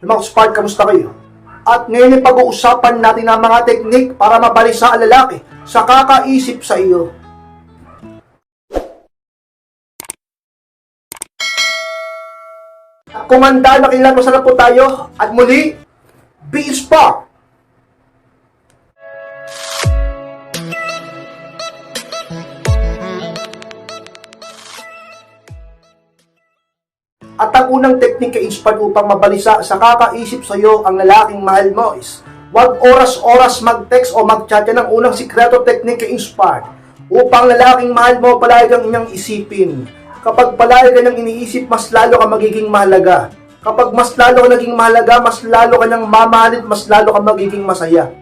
Mga spark, kamusta kayo? At ngayon ay pag-uusapan natin ang mga teknik para mabalisa ang lalaki sa kakaisip sa iyo. Kumanda, nakilala na po tayo at muli, B-Spark! At ang unang teknik kay Inspire upang mabalisa sa kakaisip sa iyo ang lalaking mahal mo is Huwag oras-oras mag-text o mag-chat yan ang unang sikreto teknik kay Inspire upang lalaking mahal mo palagi kang inyang isipin. Kapag palagi ka niyang iniisip, mas lalo ka magiging mahalaga. Kapag mas lalo ka naging mahalaga, mas lalo ka niyang mamahalin, mas lalo ka magiging masaya.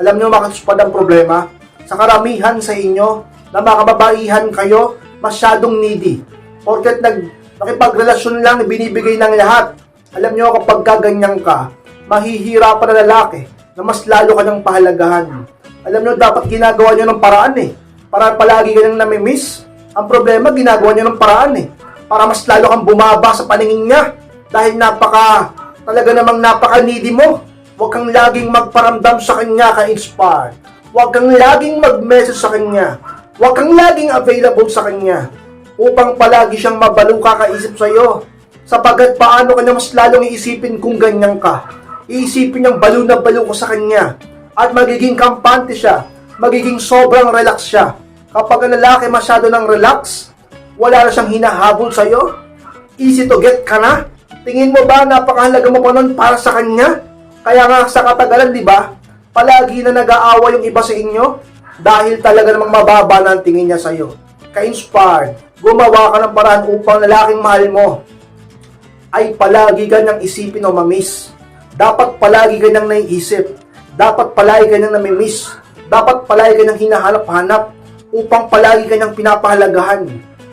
Alam niyo mga kasuspad ang problema? Sa karamihan sa inyo, na mga kababaihan kayo, masyadong needy. Porket nag, nakipagrelasyon lang, binibigay ng lahat. Alam niyo kapag kaganyan ka, mahihirapan na lalaki na mas lalo ka niyang pahalagahan. Alam niyo, dapat ginagawa niyo ng paraan eh. Para palagi ka niyang namimiss. Ang problema, ginagawa niyo ng paraan eh. Para mas lalo kang bumaba sa paningin niya. Dahil napaka, talaga namang napaka-needy mo. Huwag kang laging magparamdam sa kanya ka-inspired. Huwag kang laging mag-message sa kanya. Huwag kang laging available sa kanya. Upang palagi siyang mabalo kakaisip sa iyo. Sapagat paano kanya mas lalong iisipin kung ganyan ka. Iisipin niyang balo na balo ko sa kanya. At magiging kampante siya. Magiging sobrang relax siya. Kapag ang lalaki masyado ng relax, wala na siyang hinahabol sa iyo, easy to get ka na. Tingin mo ba napakahalaga mo pa nun para sa kanya? Kaya nga sa katagalan, di ba? Palagi na nag-aawa yung iba sa inyo dahil talaga namang mababa na ang tingin niya sa iyo. Ka-inspired, gumawa ka ng paraan upang lalaking mahal mo ay palagi kanyang isipin o mamiss. Dapat palagi kanyang naiisip. Dapat palagi kanyang namimiss. Dapat palagi kanyang hinahanap-hanap upang palagi kanyang pinapahalagahan.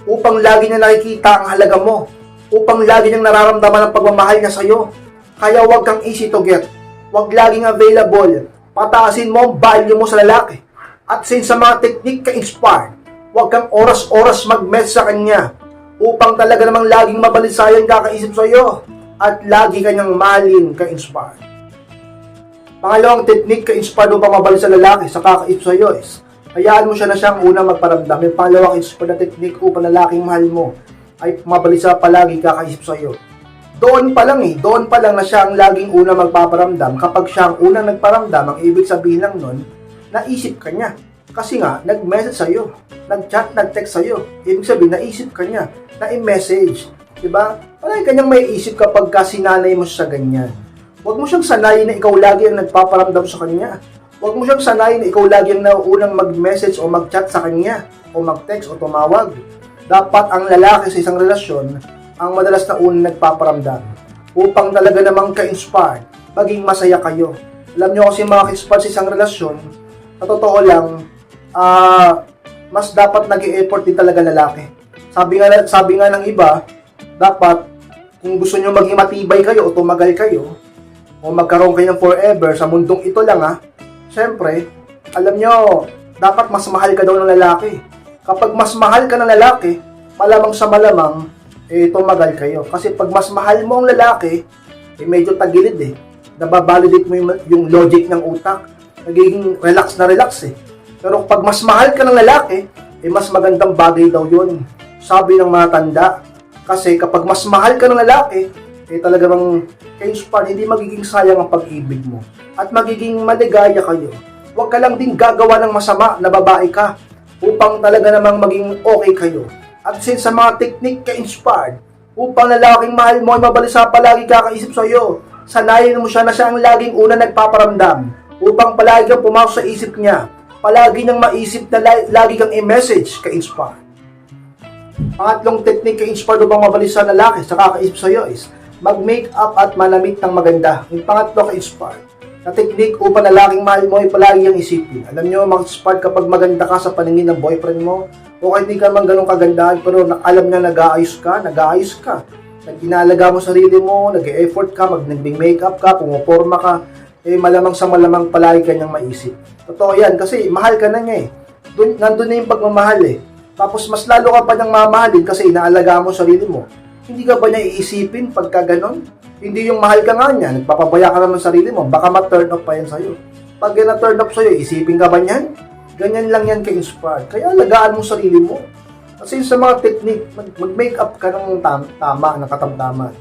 Upang lagi niya nakikita ang halaga mo. Upang lagi niyang nararamdaman ang pagmamahal niya sa iyo. Kaya huwag kang easy to get. Huwag laging available. Pataasin mo ang value mo sa lalaki. At since sa mga technique ka-inspired, huwag kang oras-oras mag-mess sa kanya upang talaga namang laging mabalisayan kakaisip sa iyo at lagi kanyang malin ka-inspired. Pangalawang technique ka-inspired upang mabalik sa lalaki sa kakaisip sa iyo is hayaan mo siya na siyang una magparamdam. Yung pangalawang inspired na technique upang lalaking mahal mo ay mabalisa palagi kakaisip sa iyo. Doon pa lang eh, doon pa lang na siya ang laging una magpaparamdam. Kapag siya ang unang nagparamdam, ang ibig sabihin lang nun, naisip ka niya. Kasi nga, nag-message sa'yo, nag-chat, nag-text sa'yo. Ibig sabihin, naisip ka niya, na-message. Diba? Palagi kanyang may isip kapag ka sinanay mo sa ganyan. Huwag mo siyang sanayin na ikaw lagi ang nagpaparamdam sa kanya. Huwag mo siyang sanayin na ikaw lagi ang nauunang mag-message o mag-chat sa kanya, o mag-text o tumawag. Dapat ang lalaki sa isang relasyon ang madalas na unang nagpaparamdam upang talaga namang ka-inspired, maging masaya kayo. Alam nyo kasi mga ka-inspired sa isang relasyon, sa totoo lang, ah mas dapat nag effort din talaga lalaki. Sabi nga, sabi nga ng iba, dapat kung gusto nyo maging matibay kayo o tumagal kayo, o magkaroon kayo ng forever sa mundong ito lang ha, syempre, alam nyo, dapat mas mahal ka daw ng lalaki. Kapag mas mahal ka ng lalaki, malamang sa malamang, eh, tumagal kayo. Kasi pag mas mahal mo ang lalaki, eh, medyo tagilid eh. Nababalidate mo yung, yung logic ng utak. Nagiging relax na relax eh. Pero pag mas mahal ka ng lalaki, eh, mas magandang bagay daw yun. Sabi ng mga tanda. Kasi kapag mas mahal ka ng lalaki, eh talaga bang kayo span, hindi magiging sayang ang pag-ibig mo. At magiging maligaya kayo. Huwag ka lang din gagawa ng masama na babae ka upang talaga namang maging okay kayo. At since sa mga technique ka-inspired, upang lalaking mahal mo ay mabalisa palagi kakaisip sa iyo, sanayin mo siya na siya ang laging una nagpaparamdam upang palagi kang pumasok sa isip niya. Palagi niyang maisip na la- lagi kang i-message ka-inspired. Pangatlong technique ka-inspired upang mabilis sa lalaki sa kakaisip sa iyo is mag-make up at manamit ng maganda. Yung pangatlo ka-inspired na technique upang lalaking mahal mo ay palagi ang isipin. Alam nyo, mag-inspired kapag maganda ka sa paningin ng boyfriend mo o kahit hindi ka man ganun kagandahan pero na- alam niya nag-aayos ka, nag-aayos ka. Nag-inalaga mo sarili mo, nag-effort ka, mag makeup ka, pumoporma ka, eh malamang sa malamang palagi kanyang maisip. Totoo yan, kasi mahal ka na niya eh. Dun, nandun na yung pagmamahal eh. Tapos mas lalo ka pa niyang mamahalin kasi inaalaga mo sarili mo. Hindi ka ba niya iisipin pagka ganon? Hindi yung mahal ka nga niya, nagpapabaya ka naman sa sarili mo, baka ma-turn off pa yan sa'yo. Pag yan na-turn off sa'yo, isipin ka ba niyan? Ganyan lang yan ka-inspired. Kaya alagaan mo sarili mo. Kasi sa mga technique, mag- mag-makeup ka ng tam- tama, ng katamtaman.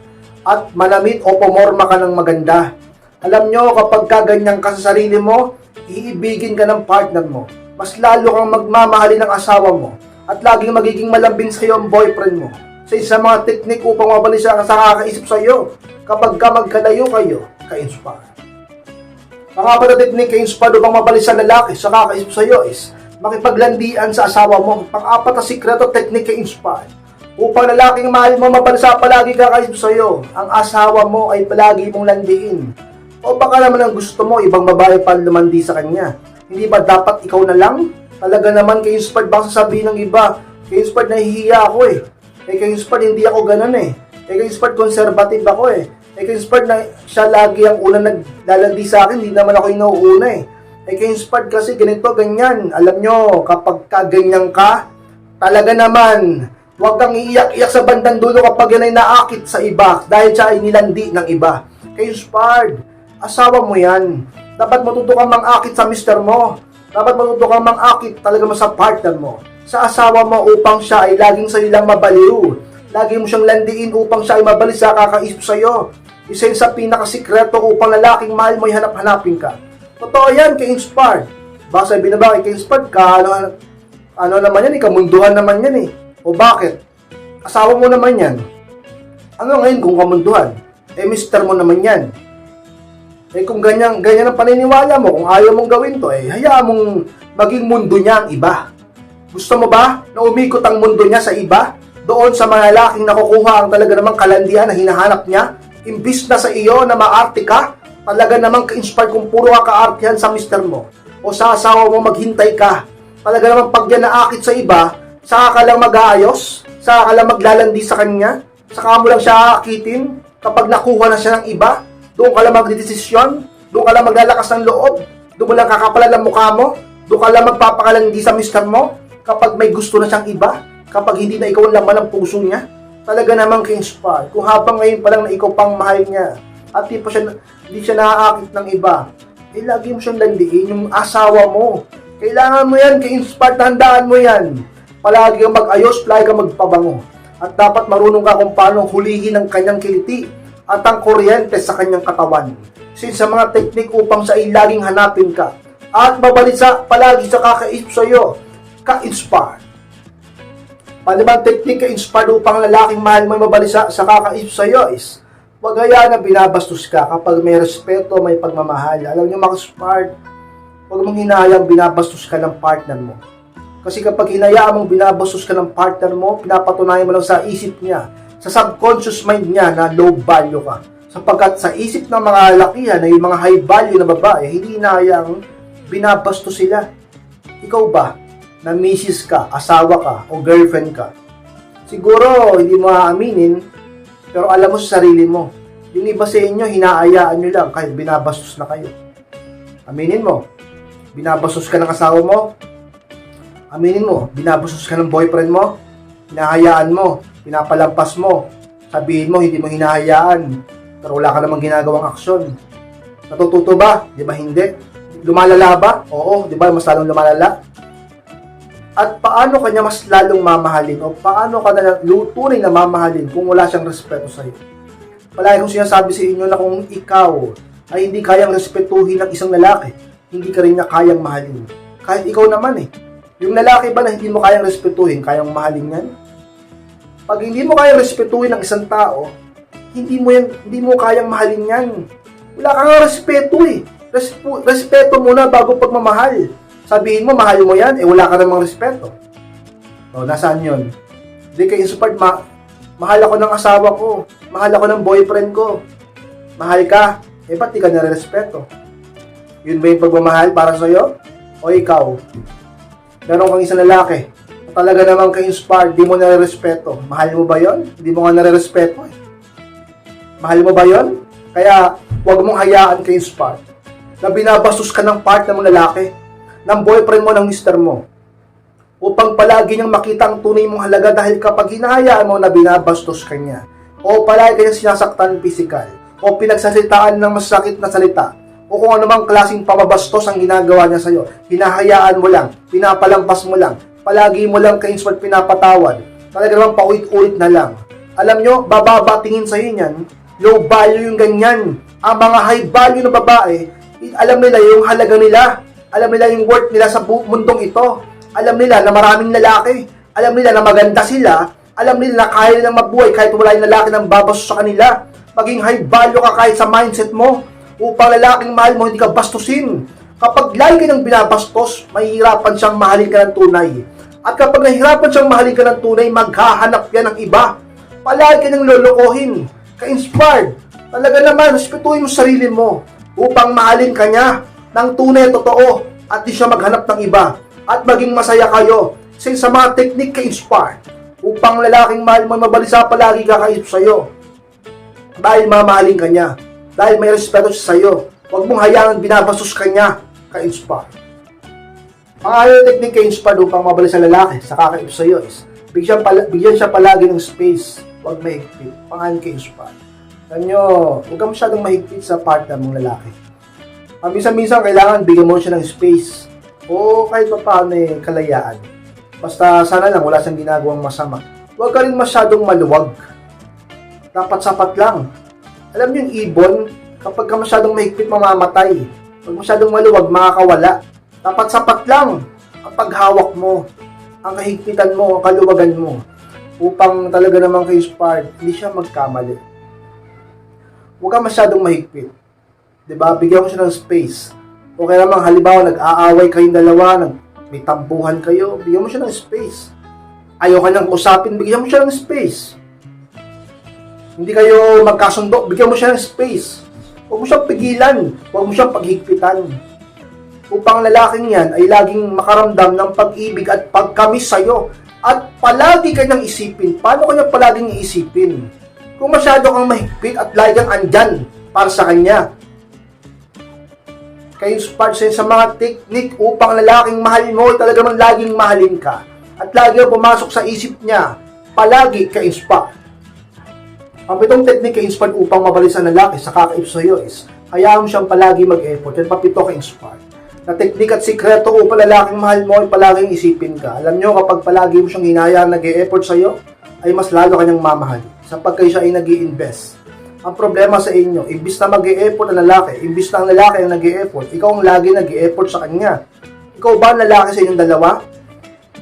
At malamit o pumorma ka ng maganda. Alam nyo, kapag kaganyan ka sa sarili mo, iibigin ka ng partner mo. Mas lalo kang magmamahalin ng asawa mo. At laging magiging malambing sa iyo ang boyfriend mo. Sa isa mga technique upang mabalisa ka sa kakaisip sa iyo. Kapag ka magkalayo kayo, ka-inspire. Mga kapatid ni ka-inspire upang mabalisa lalaki sa kakaisip sa iyo is makipaglandian sa asawa mo. Pang-apat na sikreto technique ka-inspire. Upang lalaking mahal mo mabalisa palagi kakaisip sa iyo, ang asawa mo ay palagi mong landiin. O baka naman ang gusto mo, ibang babae pa lumandi sa kanya. Hindi ba dapat ikaw na lang? Talaga naman kay-inspired baka sasabihin ng iba, kay-inspired nahihiya ako eh. Eh kay-inspired hindi ako ganun eh. Eh kay-inspired conservative ako eh. Eh kay-inspired na siya lagi ang unang naglalandi sa akin, hindi naman ako yung nauuna eh. Eh kay-inspired kasi ganito, ganyan. Alam nyo, kapag kaganyan ka, talaga naman, huwag kang iiyak-iyak sa bandang dulo kapag yan ay naakit sa iba dahil siya ay nilandi ng iba. Kay-inspired, asawa mo yan. Dapat matuto kang mang-akit sa mister mo. Dapat matuto kang mang-akit talaga mo sa partner mo. Sa asawa mo upang siya ay laging sa lang mabaliw. Lagi mo siyang landiin upang siya ay mabalik sa kakaisip sa iyo. Isa yun sa pinakasikreto upang lalaking mahal mo ay hanap-hanapin ka. Totoo yan, kay-inspired. Baka sabihin na ba, kay-inspired ka, ano, ano naman yan, ikamunduhan naman yan eh. O bakit? Asawa mo naman yan. Ano ngayon kung kamunduhan? Eh, mister mo naman yan. Eh kung ganyan, ganyan ang paniniwala mo, kung ayaw mong gawin to, eh hayaan mong maging mundo niya ang iba. Gusto mo ba na umikot ang mundo niya sa iba? Doon sa mga lalaking nakukuha ang talaga namang kalandian na hinahanap niya? Imbis na sa iyo na maarte ka, talaga namang ka-inspire kung puro ka kaartihan sa mister mo. O sa asawa mo maghintay ka. Talaga namang pag yan naakit sa iba, saka ka lang mag-aayos, saka ka lang maglalandi sa kanya, saka mo lang siya aakitin kapag nakuha na siya ng iba, doon ka lang magdidesisyon, doon ka lang maglalakas ng loob, doon mo lang kakapalan ang mukha mo, doon ka lang magpapakalandi sa mister mo, kapag may gusto na siyang iba, kapag hindi na ikaw ang laman ng puso niya, talaga namang ka-inspire. Kung habang ngayon pa lang na ikaw pang mahal niya, at di pa siya, di siya naaakit ng iba, eh lagi mo siyang landiin yung asawa mo. Kailangan mo yan, ka-inspire, tandaan mo yan. Palagi kang mag-ayos, palagi kang magpabango. At dapat marunong ka kung paano hulihin ang kanyang kiliti at ang kuryente sa kanyang katawan. Sin sa mga teknik upang sa laging hanapin ka at mabalisa palagi sa kakaisip sa iyo, ka-inspire. Panibang teknik ka-inspire upang lalaking mahal mo mabalisa sa kakaisip sa iyo is Huwag hayaan na binabastos ka kapag may respeto, may pagmamahal. Alam niyo, mga smart, huwag mong hinahayang binabastos ka ng partner mo. Kasi kapag hinayaan mong binabastos ka ng partner mo, pinapatunayan mo lang sa isip niya, sa subconscious mind niya na low value ka. Sapagkat sa isip ng mga lalakihan na yung mga high value na babae, hindi hinahayang binabastos sila. Ikaw ba, na misis ka, asawa ka, o girlfriend ka, siguro hindi mo aaminin, pero alam mo sa sarili mo, yung iba sa inyo, hinaayaan nyo lang kahit binabastos na kayo. Aminin mo, binabastos ka ng asawa mo, aminin mo, binabastos ka ng boyfriend mo, hinahayaan mo, pinapalampas mo, sabihin mo, hindi mo hinahayaan, pero wala ka namang ginagawang aksyon. Natututo ba? Di ba hindi? Lumalala ba? Oo, di ba mas lalong lumalala? At paano kanya mas lalong mamahalin o paano ka na lutunin na mamahalin kung wala siyang respeto sa iyo? Palagi kong sinasabi sa inyo na kung ikaw ay hindi kayang respetuhin ng isang lalaki, hindi ka rin niya kayang mahalin. Kahit ikaw naman eh. Yung lalaki ba na hindi mo kayang respetuhin, kayang mahalin yan? Pag hindi mo kayang respetuhin ng isang tao, hindi mo yan, hindi mo kayang mahalin yan. Wala kang respeto eh. Respo, respeto muna bago pagmamahal. Sabihin mo, mahal mo yan, eh wala ka namang respeto. O, nasaan yun? Hindi kayo support, ma mahal ako ng asawa ko, mahal ako ng boyfriend ko, mahal ka, eh ba't di ka nare-respeto? Yun ba yung pagmamahal para sa'yo? O ikaw? Meron kang isang lalaki, talaga naman ka-inspired, di mo nare-respeto. Mahal mo ba yon? Hindi mo nga nare-respeto eh. Mahal mo ba yon? Kaya, huwag mong hayaan ka-inspired na binabastos ka ng partner mo lalaki ng boyfriend mo, ng mister mo. Upang palagi niyang makita ang tunay mong halaga dahil kapag hinahayaan mo na binabastos ka niya, o palagi kayong sinasaktan physical, o pinagsasalitaan ng masakit na salita, o kung anumang klaseng pamabastos ang ginagawa niya sa'yo, hinahayaan mo lang, pinapalampas mo lang, palagi mo lang ka-inspired pinapatawad, talaga naman paulit-ulit na lang. Alam nyo, bababa tingin sa'yo niyan, low value yung ganyan. Ang mga high value na babae, alam nila yung halaga nila, alam nila yung worth nila sa mundong ito, alam nila na maraming lalaki, alam nila na maganda sila, alam nila na kaya nilang mabuhay kahit wala yung lalaki ng babas sa kanila. Maging high value ka kahit sa mindset mo upang lalaking mahal mo hindi ka bastusin. Kapag lagi ka binabastos, mahihirapan siyang mahalin ka ng tunay. At kapag nahihirapan siyang mahalin ka ng tunay, maghahanap yan ng iba. Palagi ka nang lolokohin. Ka-inspired. Talaga naman, respetuhin mo sarili mo upang mahalin ka niya ng tunay totoo at di siya maghanap ng iba at maging masaya kayo sa sa mga technique ka-inspired upang lalaking mahal mo mabalisa palagi kakaisip sa'yo dahil mamahalin ka niya dahil may respeto siya sa'yo huwag mong hayaan binabastos ka niya ka-inspired ang technique ka-inspired upang mabalisa lalaki sa kakaisip sa'yo is bigyan, pala, bigyan siya palagi ng space huwag mahigpit pangalan ka-inspired alam nyo, huwag ka masyadong mahigpit sa partner mong lalaki minsan-minsan kailangan bigyan mo siya ng space o kahit pa paano eh, kalayaan. Basta sana lang wala siyang ginagawang masama. Huwag ka rin masyadong maluwag. Dapat sapat lang. Alam niyo yung ibon, kapag ka masyadong mahigpit mamamatay. Pag masyadong maluwag, makakawala. Dapat sapat lang kapag hawak mo, ang kahigpitan mo, ang kaluwagan mo, upang talaga namang kayo sparred, hindi siya magkamali. Huwag ka masyadong mahigpit. 'di ba? Bigyan mo siya ng space. O kaya naman halimbawa nag-aaway kayong dalawa, nag may tampuhan kayo, bigyan mo siya ng space. Ayaw ka niyang usapin, bigyan mo siya ng space. Hindi kayo magkasundo, bigyan mo siya ng space. Huwag mo siyang pigilan, huwag mo siyang paghigpitan. Upang lalaking yan ay laging makaramdam ng pag-ibig at pagkamis sa'yo. At palagi kanyang isipin. Paano kanya palaging iisipin? Kung masyado kang mahigpit at lagi kang andyan para sa kanya, kayo spark sa sa mga technique upang lalaking mahal mo talaga naman laging mahalin ka. At lagi pumasok sa isip niya, palagi ka-inspire. Ang pitong technique ka-inspire upang mabalisan ang lalaki sa kakaip sa iyo is, hayaan mo siyang palagi mag-effort. Yan papito ka-inspire. Na technique at sikreto upang lalaking mahal mo ay palaging isipin ka. Alam nyo, kapag palagi mo siyang hinayaan nag-e-effort sa iyo, ay mas lalo kanyang mamahal sapagkat siya ay nag invest ang problema sa inyo, imbis na mag effort ang lalaki, imbis na ang lalaki ang nag effort ikaw ang lagi nag effort sa kanya. Ikaw ba ang lalaki sa inyong dalawa?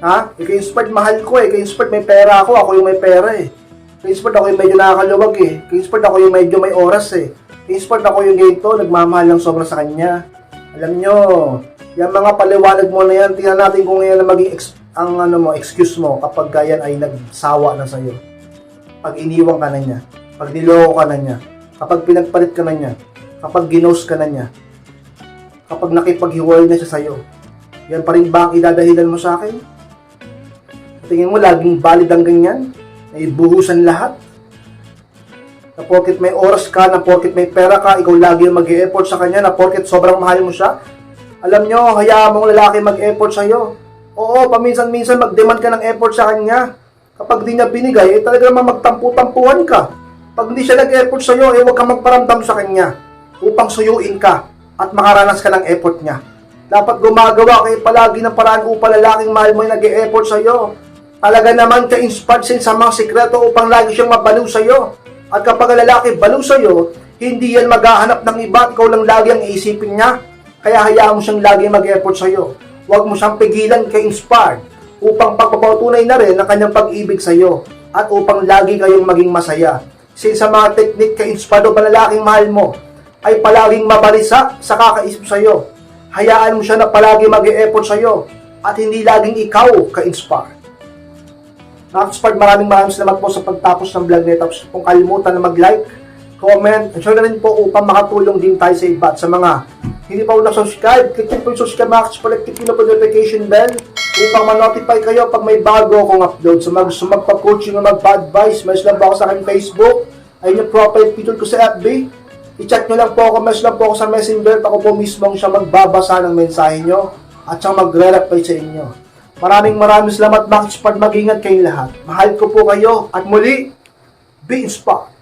Ha? Ika-inspired, mahal ko eh. Ika-inspired, may pera ako. Ako yung may pera eh. Ika-inspired, ako yung medyo nakakaluwag eh. Ika-inspired, ako yung medyo may oras eh. Ika-inspired, ako yung ganito, nagmamahal lang sobra sa kanya. Alam nyo, yung mga paliwanag mo na yan, tingnan natin kung yan ang maging ex- ang ano mo, excuse mo kapag yan ay nagsawa na sa'yo. Pag iniwan ka na niya pag niloko ka na niya, kapag pinagpalit ka na niya, kapag ginos ka na niya, kapag nakipaghiwalay na siya sa'yo, yan pa rin ba ang idadahilan mo sa akin? Tingin mo, laging valid ang ganyan? Na ibuhusan lahat? Na porket may oras ka, na porket may pera ka, ikaw lagi ang mag effort sa kanya, na porket sobrang mahal mo siya? Alam nyo, hayaan mong lalaki mag-effort sa'yo. Oo, paminsan-minsan mag-demand ka ng effort sa kanya. Kapag di niya binigay, eh talaga naman magtampu-tampuhan ka. Pag hindi siya nag-effort sa iyo, eh huwag kang magparamdam sa kanya upang suyuin ka at makaranas ka ng effort niya. Dapat gumagawa kayo palagi ng paraan upang lalaking mahal mo yung nag-e-effort sa iyo. Talaga naman ka inspired sin sa mga sikreto upang lagi siyang mabaliw sa iyo. At kapag ang lalaki baliw sa iyo, hindi yan maghahanap ng iba at ikaw lang lagi ang iisipin niya. Kaya hayaan mo siyang lagi mag-effort sa iyo. Huwag mo siyang pigilan ka inspired upang pagpapatunay na rin ang kanyang pag-ibig sa iyo at upang lagi kayong maging masaya since sa mga technique ka-inspado lalaking mahal mo ay palaging mabalisa sa kakaisip sa iyo. Hayaan mo siya na palagi mag effort sa iyo at hindi laging ikaw ka-inspire. Nakaka-inspired maraming maraming salamat po sa pagtapos ng vlog nito. Tapos kung kalimutan na mag-like, comment, and share na rin po upang makatulong din tayo sa iba at sa mga hindi pa po na-subscribe, click po yung subscribe mga kapatid, click po yung notification bell upang ma-notify kayo pag may bago akong upload. So mag so magpa-coaching o magpa-advise, mas lang po ako sa aking Facebook, ay yung profile picture ko sa FB. I-check nyo lang po ako, mas lang po ako sa Messenger, ako po mismo siya magbabasa ng mensahe nyo at siya magre-reply sa inyo. Maraming maraming salamat, Max, pag mag-ingat kayong lahat. Mahal ko po kayo at muli, Be inspired.